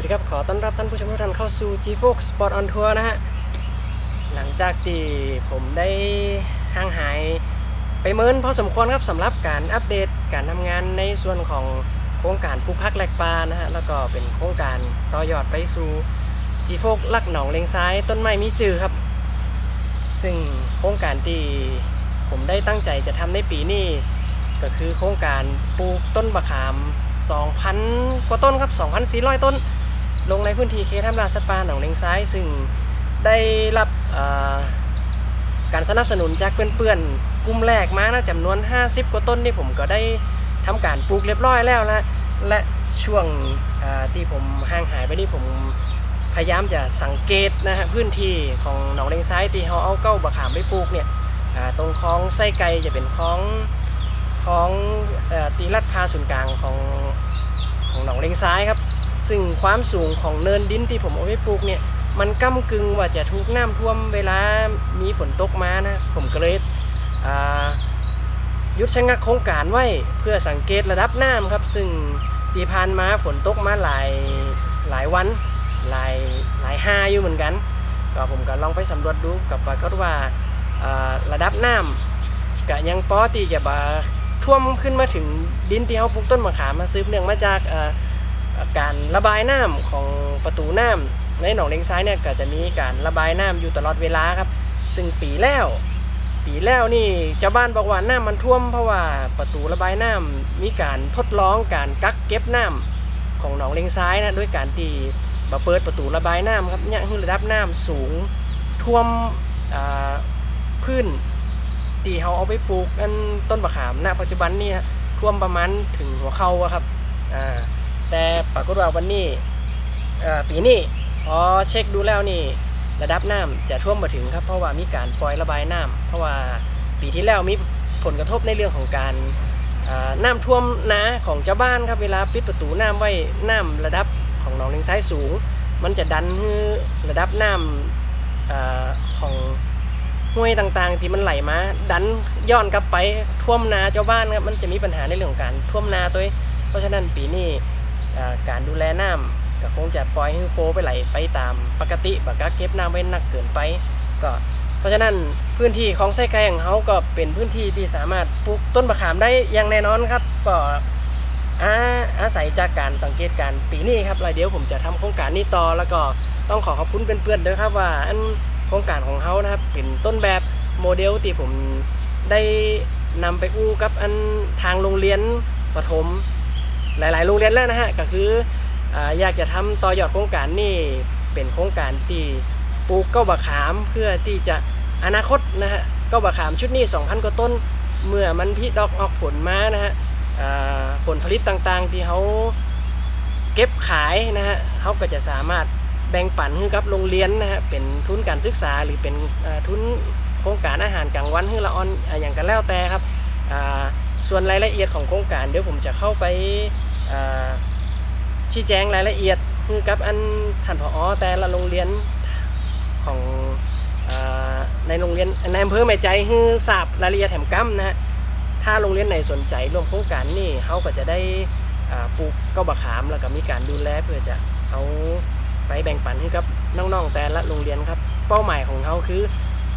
วัสดีครับ ขอต้อนรับท่านผู้ชมทุกท่านเข้าสู่ G4 Sport on Tour นะฮะ หลังจากที่ผมได้ห่างหายไปเมินพอสมควรครับสำหรับการอัปเดตการทำงานในส่วนของโครงการปลูกพักแหลกปลานะฮะ แล้วก็เป็นโครงการต่อยอดไปสู่ G4 ลักหนองเลงซ้ายต้นไม้มีจือครับ ซึ่งโครงการที่ผมได้ตั้งใจจะทำในปีนี้ก็คือโครงการปลูกต้นบะขาม2,000 กว่าต้นครับ 2,400 ต้น ลงในพื้นที่เขตทำลาสัตว์ป่าหนองเลงซ้าย ซึ่งได้รับการสนับสนุนจากเพื่อนๆกลุ่มแรกมานะจำนวน 50 กว่าต้นที่ผมก็ได้ทำการปลูกเรียบร้อยแล้วและและช่วงที่ผมห่างหายไปนี่ผมพยายามจะสังเกตนะฮะพื้นที่ของหนองเลงซ้ายที่เขาเอาเก้าบะขามไปปลูกเนี่ยตรงคลองไส้ไก่จะเป็นคลองของอตีลัดพาศูนย์กลางของของหนองเลงซ้ายครับ ซึ่งความสูงของเนินดินที่ผมเอาไปปลูกเนี่ย มันก้ากึ่งว่าจะถูกน้ำท่วมเวลามีฝนตกมานะ ผมก็เลยยุดชะงักโครงการไว้เพื่อสังเกตระดับน้ำครับ ซึ่งปีผ่านมาฝนตกมาหลายหลายวัน หลายหลายห้าอยู่เหมือนกัน ก็ผมก็ลองไปสำรวจดูกับปรากฏว่าระดับน้ำก็ยังพอที่จะบาท่วมขึ้นมาถึงดินที่เขาปลูกต้นมะขามมาซื้อเนื่องมาจากอ การระบายน้ำของประตูน้ำในหนองเลงซ้ายเนี่ยก็จะมีการระบายน้ำอยู่ตลอดเวลาครับ ซึ่งปีแล้ว ปีแล้วนี่เจ้าบ้านบอกว่าน้ำมันท่วมเพราะว่าประตูระบายน้ำมีการทดลองการกักเก็บน้ำของหนองเลงซ้ายนะด้วยการที่มาเปิดประตูระบายน้ำครับเนี่ยคือระดับน้ำสูงท่วมพื้นที่เขาเอาไปปลูกอันต้นมะขามณปัจจุบันนี่ท่วมประมาณถึงหัวเข่าครับอ่า แต่ปรากฏว่าวันนี้ปีนี้พอเช็คดูแล้วนี่ระดับน้ำจะท่วมมาถึงครับ เพราะว่ามีการปล่อยระบายน้ำเพราะว่าปีที่แล้วมีผลกระทบในเรื่องของการน้ำท่วมนาของเจ้าบ้านครับเวลาปิดประตูน้ำไว้น้ำระดับของหนองเลงซ้ายสูง มันจะดันให้ระดับน้ำอ่าของห้วยต่างๆ ที่มันไหลมา ดันย้อนกลับไปท่วมนาเจ้าบ้านครับมันจะมีปัญหาในเรื่องของการท่วมนาตัวเองเพราะฉะนั้นปีนี้ การดูแลน้ำก็คงจะปล่อยให้โฟไปไหลไปตามปกติบักกเก็บน้ำไว้หนักเกินไปก็เพราะฉะนั้นพื้นที่ของไส้ไก่ของเขาก็เป็นพื้นที่ที่สามารถปลูกต้นมะขามได้อย่างแน่นอนครับก็อาอาศัยจากการสังเกตการปีนี้ครับแล้วเดี๋ยวผมจะทำโครงการนี้ต่อแล้วก็ต้องขอขอบคุณเพื่อนๆด้วยครับว่าอันโครงการของเขานะครับเป็นต้นแบบโมเดลที่ผมได้นำไปอู้กับอันทางโรงเรียนประถม หลาย ๆ โรงเรียนแล้วนะฮะก็คือออยากจะทำต่อยอดโครงการนี่เป็นโครงการที่ปลูกเก้าบะขามเพื่อที่จะอนาคตนะฮะเก้าบะขามชุดนี้ 2,000กว่าต้น เมื่อมันพิดอกออกผลมานะฮะผลผลิตต่างๆ ที่เขาเก็บขายนะฮะเขาก็จะสามารถแบ่งปันให้กับโรงเรียนนะฮะเป็นทุนการศึกษาหรือเป็นทุนโครงการอาหารกลางวันให้ละออนอย่างกันแล้วแต่ครับส่วนรายละเอียดของโครงการเดี๋ยวผมจะเข้าไป ชี้แจงรายละเอียดให้กับอันท่านผอแต่ละโรงเรียนของอในโรงเรียนในอำเภอแม่ใจให้ทราบรายละเอียดแถมกั้มนะฮะถ้าโรงเรียนไหนสนใจร่วมโครงการนี่เขาก็จะได้ปลูกเก้าบะขามแล้วก็มีการดูแลเพื่อจะเอาไปแบ่งปันให้กับน้องๆแต่ละโรงเรียนครับ เป้าหมายของเขาคือ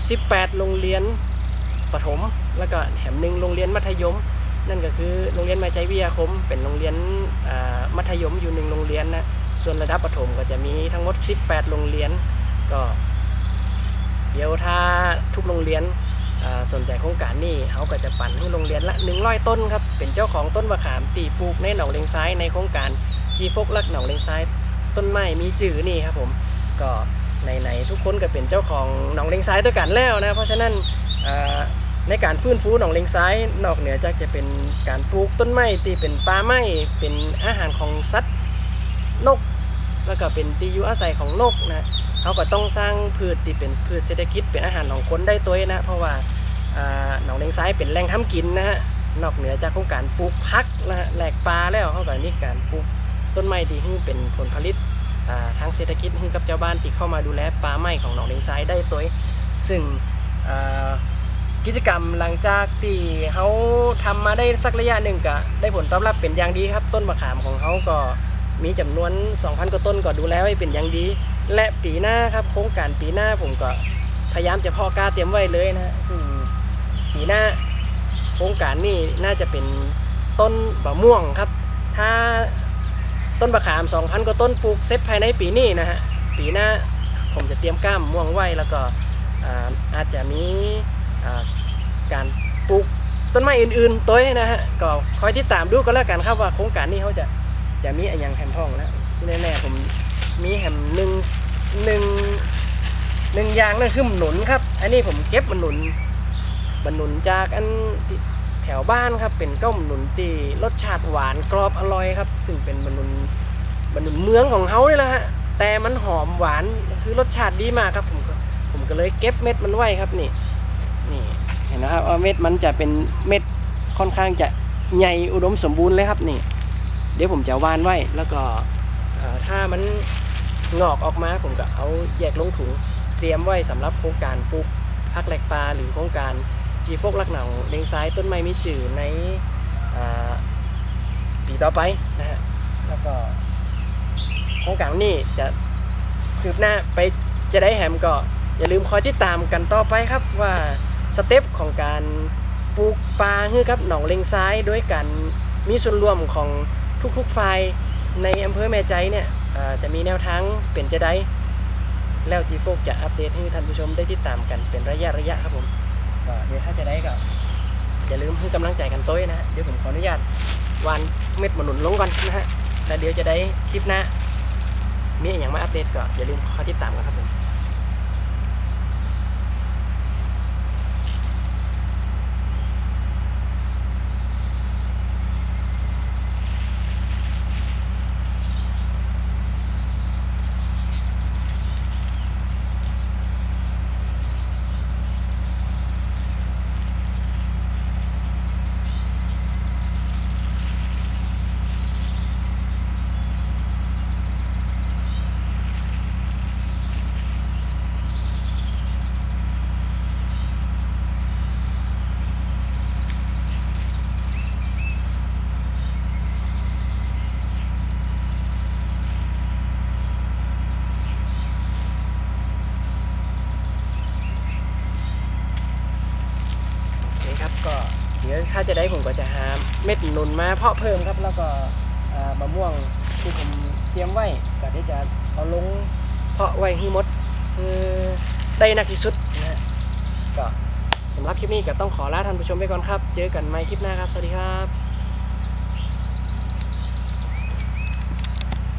18 โรงเรียนประถม แล้วก็แถมหนึ่งโรงเรียนมัธยม นั่นก็คือโรงเรียนมาใจวิทยาคม เป็นโรงเรียนมัธยมอยู่หนึ่งโรงเรียนนะส่วนระดับประถมก็จะมีทั้งหมด 18 โรงเรียนก็ เดี๋ยวถ้าทุกโรงเรียนสนใจโครงการนี้เขาก็จะปั่นให้โรงเรียนละ100 ต้นครับเป็นเจ้าของต้นมะขามตีปลูกในหนองเลงซ้ายในโครงการจีฟกลักหนองเลงซ้ายต้นไม้มีจื่อนี่ครับผมก็ในๆทุกคนก็เป็นเจ้าของหนองเลงซ้ายด้วยกันแล้วนะเพราะฉะนั้น ในการฟื้นฟูหนองเลงซ้ายนอกเหนือจากจะเป็นการปลูกต้นไม้ที่เป็นป่าไม้เป็นอาหารของสัตว์นก แล้วก็เป็นที่อยู่อาศัยของนกนะเขาก็ต้องสร้างพืชที่เป็นพืชเศรษฐกิจเป็นอาหารของคนได้ตัวนะเพราะว่าหนองเลงซ้ายเป็นแหล่งทำกินนะฮะนอกเหนือจากโครงการปลูกพักนะฮะแหลกปลาแล้วเขาก็มีการปลูกต้นไม้ที่ให้เป็นผลผลิตทางเศรษฐกิจให้กับเจ้าบ้านที่เข้ามาดูแลป่าไม้ของหนองเลงซ้ายได้ตัวซึ่ง กิจกรรมหลังจากที่เขาทำมาได้สักระยะหนึ่งก็ได้ผลตอบรับเป็นอย่างดีครับ ต้นมะขามของเขาก็มีจำนวน 2,000กว่าต้นก็ดูแลไว้เป็นอย่างดี และปีหน้าครับโครงการปีหน้าผมก็พยายามจะพาะกล้าเตรียมไว้เลยนะฮะซึ่งปีหน้าโครงการนี้น่าจะเป็นต้นบะม่วงครับ ถ้าต้นบะขาม 2,000กว่าต้นปลูกเสร็จภายในปีนี้นะฮะปีหน้าผมจะเตรียมก้ามม่วงไว้แล้วก็อาอาจจะมี การปลูกต้นไม้อื่นๆตัวนะฮะก็คอยติดตามดูก็แล้วกันครับว่าโครงการนี้เขาจะจะมีอะไรอย่างแฮมพ่องนะที่แน่ๆผมมีแฮมหนึ่งหนึ่งหนึ่งอย่างนั่นคือหนุนครับ อันนี้ผมเก็บมันหนุนมันหนุนจากอันแถวบ้านครับ เป็นก้าหนุนที่รสชาติหวานกรอบอร่อยครับ ซึ่งเป็นมันหนุนมันหนุนเมืองของเขานี่แหละฮะแต่มันหอมหวานคือรสชาติดีมากครับผมผมก็เลยเก็บเม็ดมันไว้ครับนี่ นี่เห็นนะครับว่าเม็ดมันจะเป็นเม็ดค่อนข้างจะใหญ่อุดมสมบูรณ์เลยครับนี่ เดี๋ยวผมจะวานไว้แล้วก็ถ้ามันงอกออกมาผมก็เอาแยกลงถุงเตรียมไว้สำหรับโครงการปลูกพักแหลกปลาหรือโครงการจีโฟกลักหนังเลงซ้ายต้นไม้มีจื่อในอปีต่อไปนะฮะแล้วก็โครงการนี้จะคืบหน้าไปจะได้แฮมก็อย่าลืมคอยติดตามกันต่อไปครับว่า สเต็ปของการปลูกปลาฮือครับหนองเลงซ้ายด้วยกันมีส่วนร่วมของทุกๆฝ่ายในอำเภอแม่ใจเนี่ยจะมีแนวทางเป็นจะได้ แล้วทีโฟกจะอัปเดตให้ท่านผู้ชมได้ติดตามกันเป็นระยะระยะครับผมเดี๋ยวถ้าจะได้ก็อย่าลืมให้กำลังใจกันต้วยนะเดี๋ยวผมขออนุญาตวานเม็ดมะหนุนลงก่อนนะฮะแล้วเดี๋ยวจะได้คลิปหน้ามีอย่างมาอัปเดตก็อย่าลืมคอยติดตามกันครับผม ดี๋ยวถ้าจะได้ผมก็จะหาเม็ดหนุนมาเพาะเพิ่มครับ แล้วก็มะม่วงที่ผมเตรียมไว้ก็เดี๋ยวจะเอาลงเพาะไว้ให้หมดคือได้นักที่สุดนะฮะก็สำหรับคลิปนี้ก็ต้องขอลาท่านผู้ชมไปก่อนครับ เจอกันใหม่คลิปหน้าครับ สวัสดีครับ